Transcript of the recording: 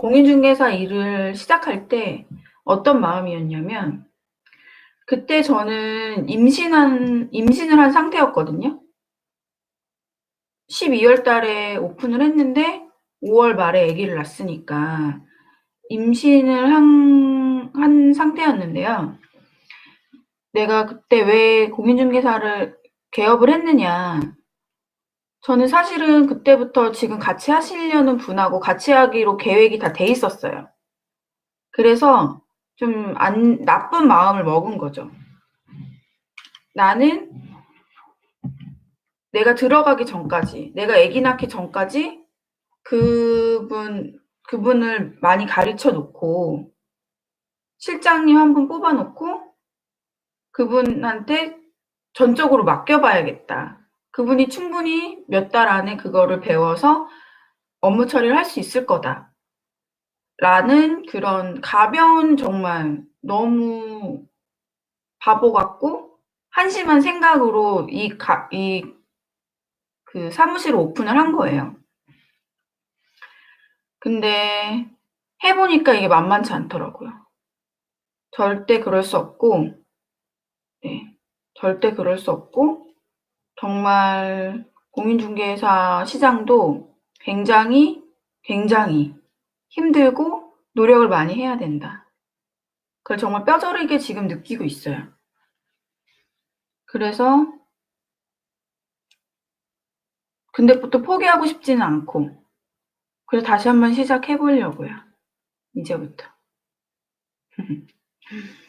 공인중개사 일을 시작할 때 어떤 마음이었냐면 그때 저는 임신한 임신을 한 상태였거든요. 12월 달에 오픈을 했는데 5월 말에 아기를 낳았으니까 임신을 한, 한 상태였는데요. 내가 그때 왜 공인중개사를 개업을 했느냐. 저는 사실은 그때부터 지금 같이 하시려는 분하고 같이 하기로 계획이 다 돼 있었어요. 그래서 좀 안, 나쁜 마음을 먹은 거죠. 나는 내가 들어가기 전까지, 내가 아기 낳기 전까지 그분, 그분을 많이 가르쳐 놓고, 실장님 한 분 뽑아 놓고, 그분한테 전적으로 맡겨 봐야겠다. 그분이 충분히 몇 달 안에 그거를 배워서 업무 처리를 할 수 있을 거다. 라는 그런 가벼운 정말 너무 바보 같고 한심한 생각으로 이 가, 이 그 사무실을 오픈을 한 거예요. 근데 해보니까 이게 만만치 않더라고요. 절대 그럴 수 없고, 네, 절대 그럴 수 없고, 정말 공인중개사 시장도 굉장히, 굉장히 힘들고 노력을 많이 해야 된다. 그걸 정말 뼈저리게 지금 느끼고 있어요. 그래서 근데 또 포기하고 싶지는 않고 그래서 다시 한번 시작해 보려고요. 이제부터.